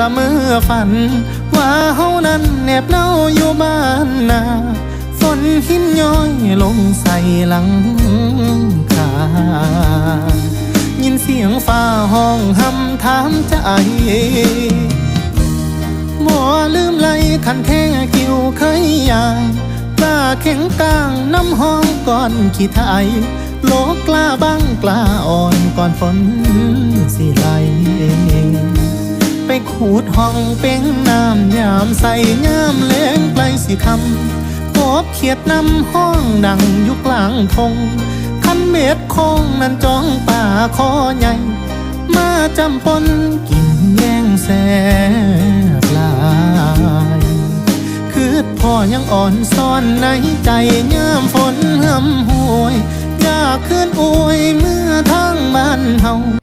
ละเมือฝัน ว่าเฮานั้นแนบเน่าอยู่บ้านนาฝนหินย้อยลงใส่หลังคายินเสียงฟ้าห้องหำถามใจบ่ลืมไหลคันแท้กิวเคยยางกล้าเข็งกลางน้ำห้องก่อนขี้ไทยโลกกล้าบ้างกล้าอ่อนก่อนฝนสิไหล ไปขูดห้องเป็งน้ำยามใส่ยามแล้งไกลสิคำพบเขียดนำห้องดังอยู่กลางทงคันเม็ดคงนั้นจ้องป่าคอใหญ่ มาจำปนกินแย่งแสบลายคือพ่อยังอ่อนซ่อนในใจยามฝนหำหวยอยากคืนอวยเมื่อทางบ้านเฮา